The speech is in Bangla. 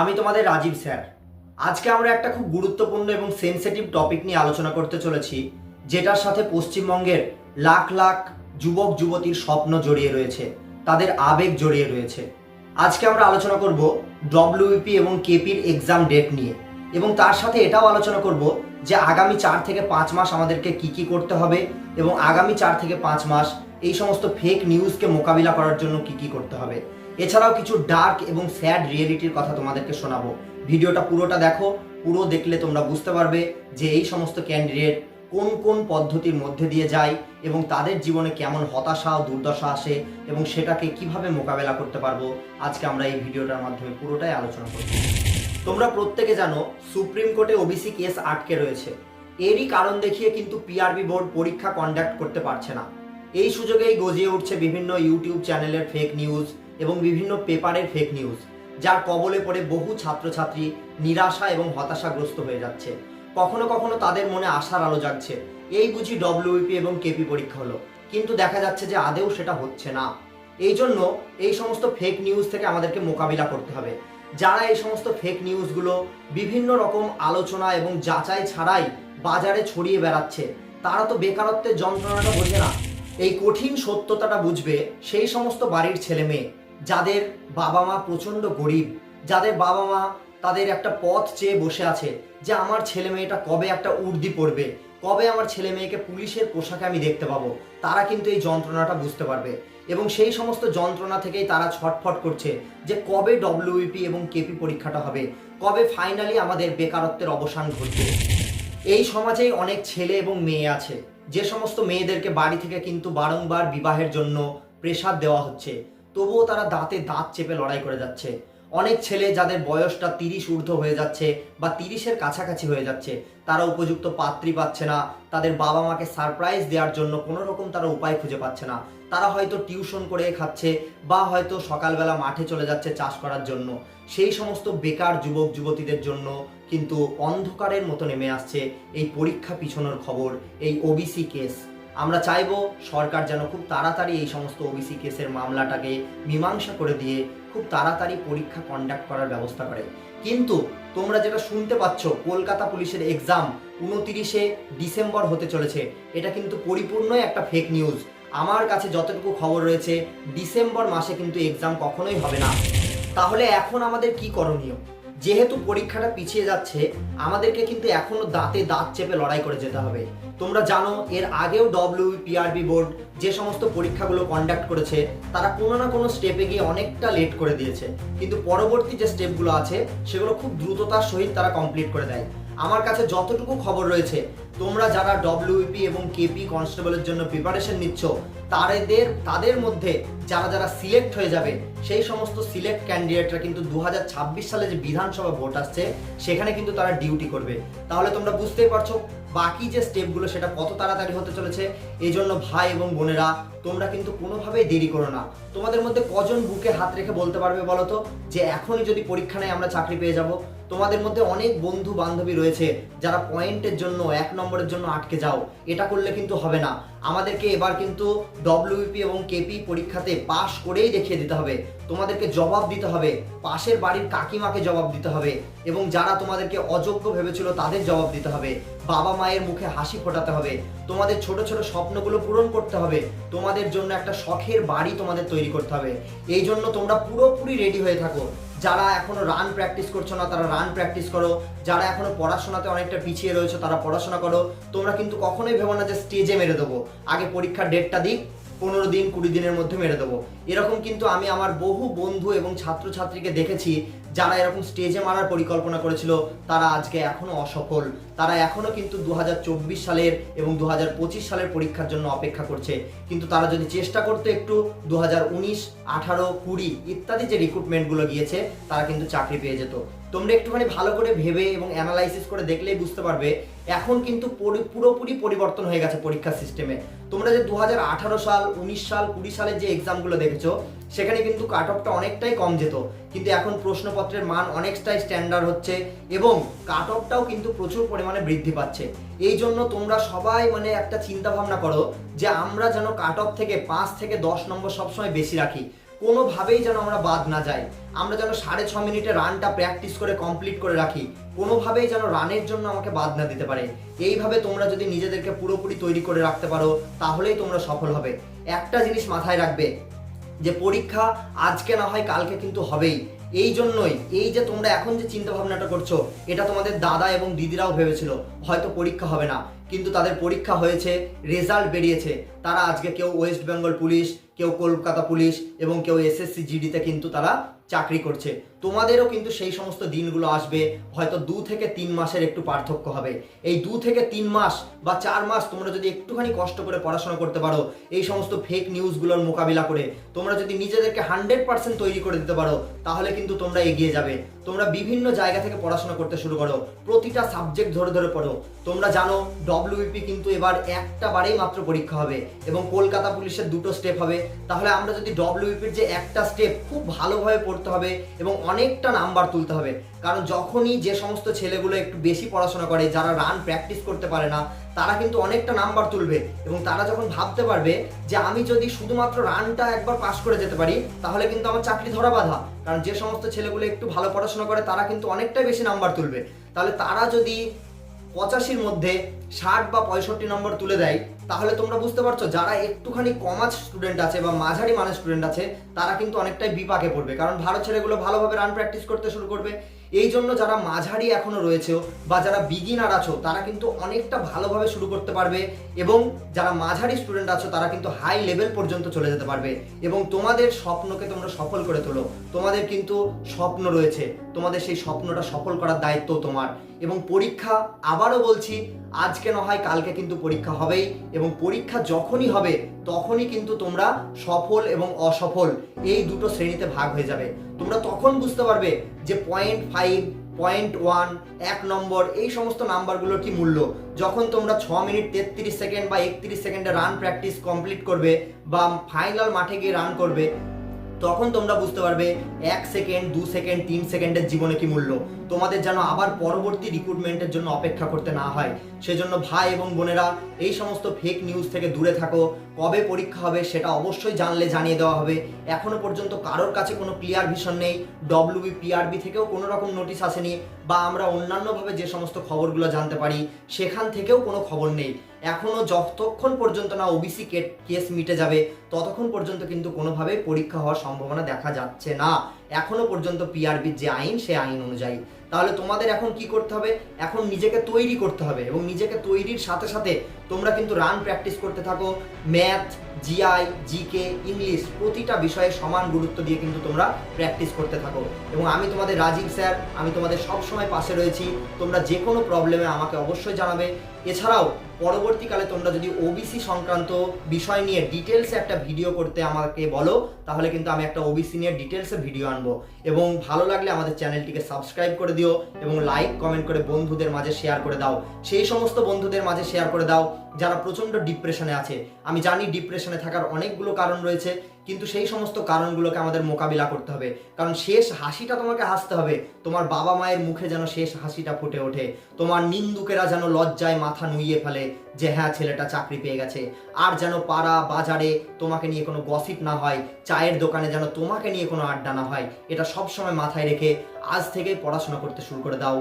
আমি তোমাদের রাজীব স্যার। আজকে আমরা একটা খুব গুরুত্বপূর্ণ এবং সেনসিটিভ টপিক নিয়ে আলোচনা করতে চলেছি, যেটার সাথে পশ্চিমবঙ্গের লাখ লাখ যুবক, যুবতীর স্বপ্ন জড়িয়ে রয়েছে, তাদের আবেগ জড়িয়ে রয়েছে। আজকে আমরা আলোচনা করব ডব্লিউপি এবং কেপির এক্সাম ডেট নিয়ে, এবং তার সাথে এটাও আলোচনা করব যে আগামী চার থেকে পাঁচ মাস আমাদেরকে কি কি করতে হবে, এবং আগামী চার থেকে পাঁচ মাস এই সমস্ত ফেক নিউজকে মোকাবিলা করার জন্য কি কি করতে হবে। এছাড়াও কিছু ডার্ক এবং স্যাড রিয়েলিটির কথা তোমাদেরকে শোনাবো। ভিডিওটা পুরোটা দেখো, পুরো দেখলে তোমরা বুঝতে পারবে যে এই সমস্ত ক্যান্ডিডেট কোন কোন পদ্ধতির মধ্যে দিয়ে যায় এবং তাদের জীবনে কেমন হতাশা ও দুর্দশা আসে এবং সেটাকে কীভাবে মোকাবেলা করতে পারব। আজকে আমরা এই ভিডিওটার মাধ্যমে পুরোটাই আলোচনা করব। তোমরা প্রত্যেকে জানো, সুপ্রিম কোর্টে ওবিসি কেস আটকে রয়েছে। এরই কারণ দেখিয়ে কিন্তু পিআরবি বোর্ড পরীক্ষা কন্ডাক্ট করতে পারছে না। এই সুযোগেই গজিয়ে উঠছে বিভিন্ন ইউটিউব চ্যানেলের ফেক নিউজ এবং বিভিন্ন পেপারের ফেক নিউজ যার কবলে পড়ে বহু ছাত্রছাত্রী নিরাশা এবং হতাশাগ্রস্ত হয়ে যাচ্ছে। কখনো কখনো তাদের মনে আশার আলো জাগছে। এই বুঝি ডব্লিউপি এবং কেপি পরীক্ষা হলো। কিন্তু দেখা যাচ্ছে যে আদেও সেটা হচ্ছে না। এই জন্য এই সমস্ত ফেক নিউজ থেকে আমাদেরকে মোকাবিলা করতে হবে। যারা এই সমস্ত ফেক নিউজগুলো বিভিন্ন রকম আলোচনা এবং যাচাই ছাড়াই বাজারে ছড়িয়ে বেড়াচ্ছে, তারা তো বেকারত্বের যন্ত্রণাটা বোঝে না। এই কঠিন সত্যতাটা বুঝবে সেই সমস্ত বাড়ির ছেলে মেয়ে। যাদের বাবা মা প্রচণ্ড গরিব, যাদের বাবা মা তাদের একটা পথ চেয়ে বসে আছে যে আমার ছেলে মেয়েটা কবে একটা উর্দি পড়বে, কবে আমার ছেলে মেয়েকে পুলিশের পোশাকে আমি দেখতে পাবো, তারা কিন্তু এই যন্ত্রণাটা বুঝতে পারবে। এবং সেই সমস্ত যন্ত্রণা থেকেই তারা ছটফট করছে যে কবে ডব্লিউপি এবং কেপি পরীক্ষাটা হবে, কবে ফাইনালি আমাদের বেকারত্বের অবসান ঘটবে। এই সমাজেই অনেক ছেলে এবং মেয়ে আছে, যে সমস্ত মেয়েদেরকে বাড়ি থেকে কিন্তু বারংবার বিবাহের জন্য প্রেসার দেওয়া হচ্ছে। তবুও তারা দাঁতে দাঁত চেপে লড়াই করে যাচ্ছে। অনেক ছেলে যাদের বয়সটা তিরিশ ঊর্ধ্ব হয়ে যাচ্ছে বা তিরিশের কাছাকাছি হয়ে যাচ্ছে, তারা উপযুক্ত পাত্রী পাচ্ছে না, তাদের বাবা মাকে সারপ্রাইজ দেওয়ার জন্য কোনো রকম তারা উপায় খুঁজে পাচ্ছে না। তারা হয়তো টিউশন করে খাচ্ছে বা হয়তো সকালবেলা মাঠে চলে যাচ্ছে চাষ করার জন্য। সেই সমস্ত বেকার যুবক, যুবতীদের জন্য কিন্তু অন্ধকারের মতো নেমে আসছে এই পরীক্ষা পিছনোর খবর, এই ওবিসি কেস আমরা চাইব সরকার যেন খুব তাড়াতাড়ি এই সমস্ত ওবিসি কেসের মামলাটাকে মীমাংসা করে দিয়ে খুব তাড়াতাড়ি পরীক্ষা কন্ডাক্ট করার ব্যবস্থা করে। কিন্তু তোমরা যেটা শুনতে পাচ্ছ, কলকাতা পুলিশের এক্সাম উনতিরিশে ডিসেম্বর হতে চলেছে, এটা কিন্তু পরিপূর্ণই একটা ফেক নিউজ আমার কাছে যতটুকু খবর রয়েছে, ডিসেম্বর মাসে কিন্তু এক্সাম কখনোই হবে না। তাহলে এখন আমাদের কি করণীয়? যেহেতু পরীক্ষাটা পিছিয়ে যাচ্ছে, আমাদেরকে কিন্তু এখনও দাঁতে দাঁত চেপে লড়াই করে যেতে হবে। তোমরা জানো, এর আগেও ডব্লিউ পিআরবি বোর্ড যে সমস্ত পরীক্ষাগুলো কন্ডাক্ট করেছে, তারা কোনো না কোনো স্টেপে গিয়ে অনেকটা লেট করে দিয়েছে। কিন্তু পরবর্তী যে স্টেপগুলো আছে, সেগুলো খুব দ্রুততার সহিত তারা কমপ্লিট করে দেয়। আমার কাছে যতটুকু খবর রয়েছে, তোমরা যারা ডব্লিউপি এবং কেপি কনস্টেবলের জন্য প্রিপারেশন নিচ্ছ তাদের তাদের মধ্যে যারা যারা সিলেক্ট হয়ে যাবে সেই সমস্ত সিলেক্ট ক্যান্ডিডেটরা কিন্তু দু হাজার ছাব্বিশ সালে যে বিধানসভা ভোট আসছে, সেখানে কিন্তু তারা ডিউটি করবে। তাহলে তোমরা বুঝতেই পারছ, বাকি যে স্টেপগুলো, সেটা কত তাড়াতাড়ি হতে চলেছে। এই জন্য ভাই এবং বোনেরা, তোমরা কিন্তু কোনোভাবেই দেরি করো না। তোমাদের মধ্যে কজন বুকে হাত রেখে বলতে পারবে বলো তো? যে এখনই যদি পরীক্ষা নেয় আমরা চাকরি পেয়ে যাব। তোমাদের মধ্যে অনেক বন্ধু বান্ধবী রয়েছে, যারা পয়েন্টের জন্য, এক নম্বরের জন্য আটকে যাও। এটা করলে কিন্তু হবে না। আমাদেরকে এবার কিন্তু ডব্লিউপি এবং কেপি পরীক্ষাতে পাশ করেই দেখিয়ে দিতে হবে। তোমাদেরকে জবাব দিতে হবে। পাশের বাড়ির কাকিমাকে জবাব দিতে হবে এবং যারা তোমাদেরকে অযোগ্য ভেবেছিল তাদের জবাব দিতে হবে। বাবা মায়ের মুখে হাসি ফোটাতে হবে। তোমাদের ছোট ছোট স্বপ্নগুলো পূরণ করতে হবে। তোমাদের জন্য একটা শখের বাড়ি তোমাদের তৈরি করতে হবে। এই জন্য তোমরা পুরোপুরি রেডি হয়ে থাকো। যারা এখনও রান প্র্যাকটিস করছ না, তারা রান প্র্যাকটিস করো। যারা এখনও পড়াশোনাতে অনেকটা পিছিয়ে রয়েছে, তারা পড়াশোনা করো। তোমরা কিন্তু কখনোই ভেবো না যে স্টেজে মেরে দেবো। আগে পরীক্ষার ডেটটা দিক পনেরো দিন, কুড়ি দিনের মধ্যে মেরে দেবো। এরকম কিন্তু আমি আমার বহু বন্ধু এবং ছাত্রছাত্রীকে দেখেছি, যারা এরকম স্টেজে মারার পরিকল্পনা করেছিল। তারা আজকে এখনও অসফল। তারা এখনও কিন্তু দু হাজার চব্বিশ সালের এবং দু হাজার পঁচিশ সালের পরীক্ষার জন্য অপেক্ষা করছে। কিন্তু তারা যদি চেষ্টা করতো একটু দু হাজার উনিশ, আঠারো, কুড়ি ইত্যাদি যে রিক্রুটমেন্টগুলো গিয়েছে, তারা কিন্তু চাকরি পেয়ে যেত। তোমরা একটুখানি ভালো করে ভেবে এবং অ্যানালাইসিস করে দেখলেই বুঝতে পারবে এখন কিন্তু পুরোপুরি পরিবর্তন হয়ে গেছে পরীক্ষার সিস্টেমে তোমরা যে দু হাজার আঠারো সাল, উনিশ সাল, কুড়ি সালের যে এক্সামগুলো দেখেছ, সেখানে কিন্তু কাট অফটা অনেকটাই কম যেত। কিন্তু এখন প্রশ্নপত্রের মান অনেকটাই স্ট্যান্ডার্ড হচ্ছে এবং কাট অফটাও কিন্তু প্রচুর পরিমাণে বৃদ্ধি পাচ্ছে। এই জন্য তোমরা সবাই মানে একটা চিন্তা ভাবনা করো যে আমরা যেন কাট অফ থেকে পাঁচ থেকে দশ নম্বর সবসময় বেশি রাখি। কোনোভাবেই যেন আমরা বাদ না যাই। আমরা যেন সাড়ে ছ মিনিটে রানটা প্র্যাকটিস করে কমপ্লিট করে রাখি। কোনোভাবেই যেন রানের জন্য আমাকে বাদ না দিতে পারে। এইভাবে তোমরা যদি নিজেদেরকে পুরোপুরি তৈরি করে রাখতে পারো, তাহলেই তোমরা সফল হবে। একটা জিনিস মাথায় রাখবে, যে পরীক্ষা আজকে না হয় কালকে কিন্তু হবেই। এই জন্যই, এই যে তোমরা এখন যে চিন্তা ভাবনাটা করছ, এটা তোমাদের দাদা এবং দিদিরাও ভেবেছিল, হয়তো পরীক্ষা হবে না। কিন্তু তাদের পরীক্ষা হয়েছে রেজাল্ট বেরিয়েছে। তারা আজকে কেউ ওয়েস্ট বেঙ্গল পুলিশ কেউ কলকাতা পুলিশ এবং কেউ এসএসসি জিডিতে কিন্তু তারা চাকরি করছে। তোমাদেরও কিন্তু সেই সমস্ত দিনগুলো আসবে, হয়তো দু থেকে তিন মাসের একটু পার্থক্য হবে। এই দু থেকে তিন মাস বা চার মাস তোমরা যদি একটুখানি কষ্ট করে পড়াশোনা করতে পারো, এই সমস্ত ফেক নিউজগুলোর মোকাবিলা করে, তোমরা যদি নিজেদেরকে হান্ড্রেড পার্সেন্ট তৈরি করে দিতে পারো, তাহলে কিন্তু তোমরা এগিয়ে যাবে। তোমরা বিভিন্ন জায়গা থেকে পড়াশোনা করতে শুরু করো, প্রতিটা সাবজেক্ট ধরে ধরে পড়ো। তোমরা জানো ডব্লিউপি কিন্তু এবার একটা বারেই মাত্র পরীক্ষা হবে এবং কলকাতা পুলিশের দুটো স্টেপ হবে। তাহলে আমরা যদি ডব্লিউপির যে একটা স্টেপ খুব ভালোভাবে পড়তে হবে এবং অনেকটা নাম্বার তুলতে হবে। কারণ যখনই যে সমস্ত ছেলেগুলো একটু বেশি পড়াশোনা করে, যারা রান প্র্যাকটিস করতে পারে না, তারা কিন্তু অনেকটা নাম্বার তুলবে এবং তারা যখন ভাবতে পারবে যে আমি যদি শুধুমাত্র রানটা একবার পাস করে যেতে পারি, তাহলে কিন্তু আমার চাকরি ধরা বাধা। কারণ যে সমস্ত ছেলেগুলো একটু ভালো পড়াশোনা করে, তারা কিন্তু অনেকটাই বেশি নাম্বার তুলবে। তাহলে তারা যদি পঁচাশির মধ্যে ষাট বা পঁয়ষট্টি নম্বর তুলে দেয়, তাহলে তোমরা বুঝতে পারছ যারা একটুখানি কমার্স স্টুডেন্ট আছে বা মাঝারি মানের স্টুডেন্ট আছে, তারা কিন্তু অনেকটাই বিপাকে পড়বে। কারণ ভালো ছেলেগুলো ভালোভাবে রান প্র্যাকটিস করতে শুরু করবে। এই জন্য যারা মাঝারি এখনও রয়েছে বা যারা বিগিনার আছো, তারা কিন্তু অনেকটা ভালোভাবে শুরু করতে পারবে এবং যারা মাঝারি স্টুডেন্ট আছো, তারা কিন্তু হাই লেভেল পর্যন্ত চলে যেতে পারবে এবং তোমাদের স্বপ্নকে তোমরা সফল করে তোলো। তোমাদের কিন্তু স্বপ্ন রয়েছে। তোমাদের সেই স্বপ্নটা সফল করার দায়িত্ব তোমার। এবং পরীক্ষা আবারও বলছি আজকে না হয়, কালকে কিন্তু পরীক্ষা হবেই এবং পরীক্ষা যখনই হবে, তখনই কিন্তু তোমরা সফল এবং অসফল এই দুটো শ্রেণীতে ভাগ হয়ে যাবে। তোমরা তখন বুঝতে পারবে যে পয়েন্ট ফাইভ পয়েন্ট ওয়ান এক নম্বর, এই সমস্ত নাম্বারগুলোর কি মূল্য। যখন তোমরা ছ মিনিট তেত্রিশ সেকেন্ড বা একত্রিশ সেকেন্ডে রান প্র্যাকটিস কমপ্লিট করবে বা ফাইনাল মাঠে গিয়ে রান করবে তখন তোমরা বুঝতে পারবে এক সেকেন্ড, দু সেকেন্ড, তিন সেকেন্ডের জীবনে কি মূল্য। তোমাদের যেন আবার পরবর্তী রিক্রুটমেন্টের জন্য অপেক্ষা করতে না হয়। সেজন্য ভাই এবং বোনেরা, এই সমস্ত ফেক নিউজ থেকে দূরে থাকো। কবে পরীক্ষা হবে সেটা অবশ্যই জানলে জানিয়ে দেওয়া হবে। এখনও পর্যন্ত কারোর কাছে কোনো ক্লিয়ার ভিশন নেই। ডব্লিউবি পিআরবি থেকেও কোনো রকম নোটিশ আসেনি। বা আমরা অন্যান্যভাবে যে সমস্ত খবরগুলো জানতে পারি, সেখান থেকেও কোনো খবর নেই। এখনও যতক্ষণ পর্যন্ত না ওবিসি কেস মিটে যাবে, ততক্ষণ পর্যন্ত কিন্তু কোনোভাবেই পরীক্ষা হওয়ার সম্ভাবনা দেখা যাচ্ছে না। এখনও পর্যন্ত পিআরবির যে আইন, সে আইন অনুযায়ী। তাহলে তোমাদের এখন কি করতে হবে? এখন নিজেকে তৈরি করতে হবে এবং নিজেকে তৈরির সাথে সাথে তোমরা কিন্তু রান প্র্যাকটিস করতে থাকো। ম্যাথ জিআই জিকে ইংলিশ প্রতিটা বিষয়ে সমান গুরুত্ব দিয়ে কিন্তু তোমরা প্র্যাকটিস করতে থাকো। এবং আমি তোমাদের রাজীব স্যার, আমি তোমাদের সব সময় পাশে রয়েছি। তোমরা যে কোনো প্রবলেমে আমাকে অবশ্যই জানাবে। এছাড়াও, পরবর্তীকালে তোমরা যদি ওবিসি সংক্রান্ত বিষয় নিয়ে ডিটেলসে একটা ভিডিও করতে আমাকে বলো, তাহলে কিন্তু আমি একটা ওবিসি নিয়ে ডিটেলসে ভিডিও আনব। এবং ভালো লাগলে আমাদের চ্যানেলটিকে সাবস্ক্রাইব করে দিও এবং লাইক কমেন্ট করে বন্ধুদের মাঝে শেয়ার করে দাও। সেই সমস্ত বন্ধুদের মাঝে শেয়ার করে দাও। যারা প্রচণ্ড ডিপ্রেশনে আছে। আমি জানি ডিপ্রেশনে থাকার অনেকগুলো কারণ রয়েছে, কিন্তু সেই সমস্ত কারণগুলোকে আমাদের মোকাবিলা করতে হবে। কারণ শেষ হাসিটা তোমাকে হাসতে হবে। তোমার বাবা মায়ের মুখে যেন শেষ হাসিটা ফুটে ওঠে। তোমার নিন্দুকেরা যেন লজ্জায় মাথা নুইয়ে ফেলে যে হ্যাঁ ছেলেটা চাকরি পেয়ে গেছে। আর যেন পাড়া, বাজারে তোমাকে নিয়ে কোনো গসিপ না হয়, চায়ের দোকানে যেন তোমাকে নিয়ে কোনো আড্ডা না হয়। এটা সবসময় মাথায় রেখে আজ থেকেই পড়াশোনা করতে শুরু করে দাও।